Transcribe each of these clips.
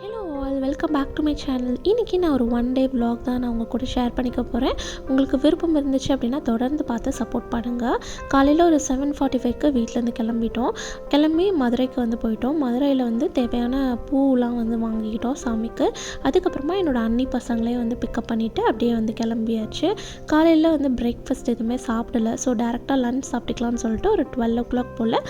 Hello all welcome back to my channel இன்றைக்கி நான் ஒரு ஒன் டே விலாக் தான் நான் உங்கள் கூட ஷேர் பண்ணிக்க போகிறேன் உங்களுக்கு விருப்பம் இருந்துச்சு அப்படின்னா தொடர்ந்து பார்த்து சப்போர்ட் பண்ணுங்கள் காலையில் ஒரு செவன் ஃபார்ட்டி ஃபைவ்க்கு வீட்டிலேருந்து கிளம்பிட்டோம். கிளம்பி மதுரைக்கு வந்து போயிட்டோம். மதுரையில் வந்து தேவையான பூலாம் வந்து வாங்கிக்கிட்டோம் சாமிக்கு. அதுக்கப்புறமா என்னோடய அண்ணி பசங்களே வந்து பிக்கப் பண்ணிவிட்டு அப்படியே வந்து கிளம்பியாச்சு. காலையில் வந்து பிரேக்ஃபாஸ்ட் எதுவுமே சாப்பிடல. ஸோ டேரெக்டாக லன்ச் சாப்பிட்டுக்கலாம்னு சொல்லிட்டு ஒரு டுவெல் ஓ கிளாக் போல்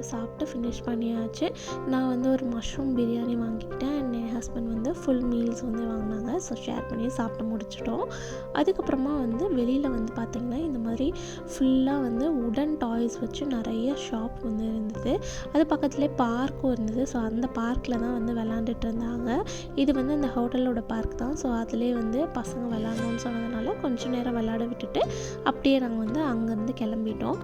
வந்து சாப்பிட்டு ஃபினிஷ் பண்ணியாச்சு. நான் வந்து ஒரு மஷ்ரூம் பிரியாணி வாங்கிக்கிட்டேன். அண்ட் என் ஹஸ்பண்ட் வந்து ஃபுல் மீல்ஸ் வந்து வாங்கினாங்க. ஸோ ஷேர் பண்ணி சாப்பிட்டு முடிச்சிட்டோம். அதுக்கப்புறமா வந்து வெளியில் வந்து பார்த்திங்கன்னா இந்த மாதிரி ஃபுல்லாக வந்து உடன் டாய்ஸ் வச்சு நிறைய ஷாப் வந்து இருந்தது. அது பக்கத்துலேயே பார்க்கும் இருந்தது. ஸோ அந்த பார்க்கில் தான் வந்து விளாண்டுட்டு இருந்தாங்க. இது வந்து அந்த ஹோட்டலோட பார்க் தான். ஸோ அதுலேயே வந்து பசங்க விளாடணும்னு சொன்னதுனால கொஞ்சம் நேரம் விளாட விட்டுட்டு அப்படியே நாங்கள் வந்து அங்கேருந்து கிளம்பிட்டோம்.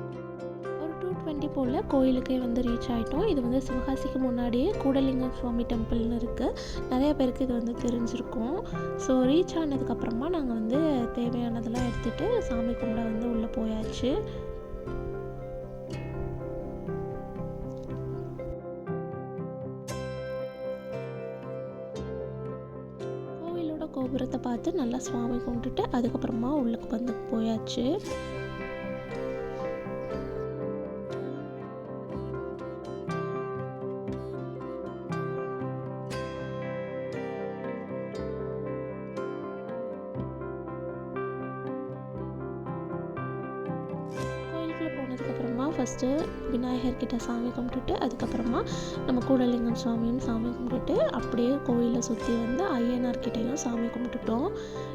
மணி போல் கோயிலுக்கே வந்து ரீச் ஆகிட்டோம் இது வந்து சிவகாசிக்கு முன்னாடியே கூடலிங்கம் சுவாமி டெம்பிள்னு இருக்குது நிறைய பேருக்கு இது வந்து தெரிஞ்சிருக்கும். ஸோ ரீச் ஆனதுக்கப்புறமா நாங்கள் வந்து தேவையானதெல்லாம் எடுத்துகிட்டு சாமி கும்பிட வந்து உள்ளே போயாச்சு. கோபுரத்தை பார்த்து நல்லா சுவாமி கும்பிட்டுட்டு அதுக்கப்புறமா உள்ளுக்கு வந்து போயாச்சு. அதுக்கப்புறமா ஃபஸ்ட்டு விநாயகர்கிட்ட சாமி கும்பிட்டுட்டு அதுக்கப்புறமா நம்ம கூடலிங்கம் சுவாமியும் சாமி கும்பிட்டுட்டு அப்படியே கோயிலை சுற்றி வந்து ஐயனார்கிட்டையும் சாமி கும்பிட்டுட்டோம்.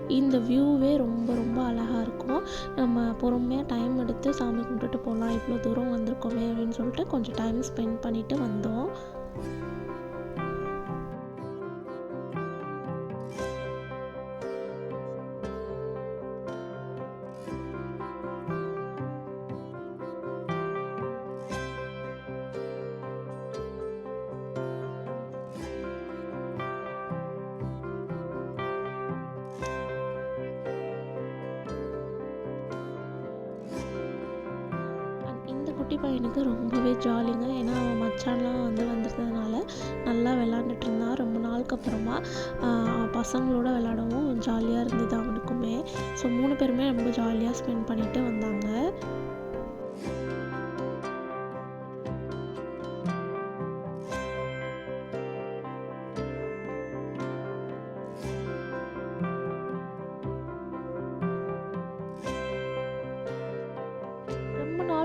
இந்த வியூவே ரொம்ப ரொம்ப அழகாக இருக்கும். நம்ம பொறுமையாக டைம் எடுத்து சாமி கும்பிட்டுட்டு போகலாம் இவ்வளோ தூரம் வந்திருக்கோமே அப்படின்னு சொல்லிட்டு கொஞ்சம் டைம் ஸ்பெண்ட் பண்ணிவிட்டு வந்தோம். குட்டி பையனுக்கு ரொம்பவே ஜாலிங்க ஏன்னா அவன் மச்சான்லாம் வந்து வந்திருந்ததுனால நல்லா விளாண்டுட்டு இருந்தான் ரொம்ப நாளுக்கு அப்புறமா பசங்களோட விளாடவும் ஜாலியாக இருந்தது அவனுக்குமே. ஸோ மூணு பேருமே ரொம்ப ஜாலியாக ஸ்பெண்ட் பண்ணிட்டு வந்தாங்க.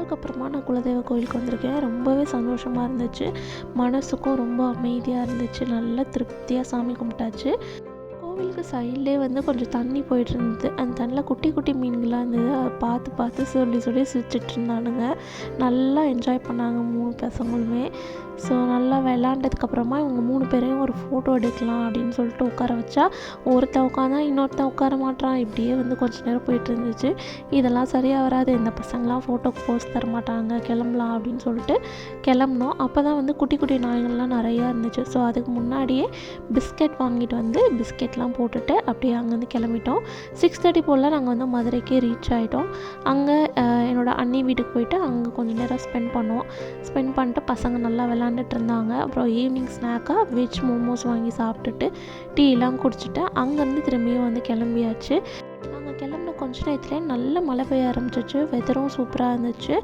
அதுக்கப்புறமா அப்புறமா நான் குலதெய்வ கோயிலுக்கு வந்திருக்கேன். ரொம்பவே சந்தோஷமாக இருந்துச்சு. மனசுக்கும் ரொம்ப அமைதியாக இருந்துச்சு. நல்லா திருப்தியாக சாமி கும்பிட்டாச்சு. கோவிலுக்கு சைட்லேயே வந்து கொஞ்சம் தண்ணி போயிட்டு இருந்தது அந்த தண்ணியில் குட்டி குட்டி மீன்களாக இருந்தது அதை பார்த்து பார்த்து சொல்லி சொல்லி சிரிச்சிட்டு இருந்தானுங்க நல்லா என்ஜாய் பண்ணாங்க மூணு பசங்களுமே. ஸோ நல்லா விளாண்டதுக்கப்புறமா இவங்க மூணு பேரையும் ஒரு ஃபோட்டோ எடுக்கலாம் அப்படின்னு சொல்லிட்டு உட்கார வச்சா ஒருத்தன் உட்காந்தா இன்னொருத்தன் உட்கார மாட்டான் இப்படியே வந்து கொஞ்ச நேரம் போயிட்டு இருந்துச்சு இதெல்லாம் சரியாக வராது. இந்த பசங்களாம் ஃபோட்டோக்கு போஸ் தர மாட்டாங்க. கிளம்பலாம் அப்படின்னு சொல்லிட்டு கிளம்புனோம். அப்போ தான் வந்து குட்டி குட்டி நாய்கள்லாம் நிறையா இருந்துச்சு. ஸோ அதுக்கு முன்னாடியே பிஸ்கெட் வாங்கிட்டு வந்து பிஸ்கெட்லாம் போட்டு போட்டுட்டு அப்படியே அங்கேருந்து கிளம்பிட்டோம். சிக்ஸ் தேர்ட்டி போல் நாங்கள் வந்து மதுரைக்கே ரீச் ஆகிட்டோம் அங்கே என்னோடய அண்ணி வீட்டுக்கு போயிட்டு அங்கே கொஞ்சம் நேரம் ஸ்பெண்ட் பண்ணோம். ஸ்பெண்ட் பண்ணிட்டு பசங்க நல்லா விளாண்டுட்டு இருந்தாங்க. அப்புறம் ஈவினிங் ஸ்நாக்காக வெஜ் மோமோஸ் வாங்கி சாப்பிட்டுட்டு டீலாம் குடிச்சிட்டு அங்கேருந்து திரும்பியும் வந்து கிளம்பியாச்சு. நாங்கள் கிளம்புன கொஞ்ச நேரத்துலேயே நல்ல மழை பெய்ய ஆரம்பிச்சிச்சு. வெதரும் சூப்பராக இருந்துச்சு.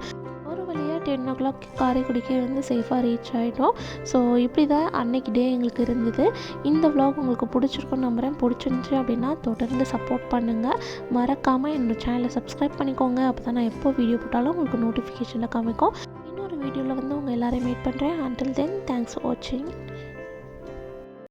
டென் ஓ கிளாக் காரைக்குடிக்கே வந்து சேஃபாக ரீச் ஆகிட்டோம் ஸோ இப்படி தான் அன்னைக்கு டே எங்களுக்கு இருந்தது. இந்த விலாக் உங்களுக்கு பிடிச்சிருக்கும்னு நம்புகிறேன் பிடிச்சிருந்துச்சி அப்படின்னா தொடர்ந்து சப்போர்ட் பண்ணுங்கள் மறக்காமல் என்னோடய சேனலை சப்ஸ்கிரைப் பண்ணிக்கோங்க. அப்போ தான் நான் எப்போ வீடியோ போட்டாலும் உங்களுக்கு நோட்டிஃபிகேஷனில் காமிக்கும். இன்னொரு வீடியோவில் வந்து உங்கள் எல்லோரையும் மீட் பண்ணுறேன் அண்டில் தென் தேங்க்ஸ் ஃபார் வாட்சிங்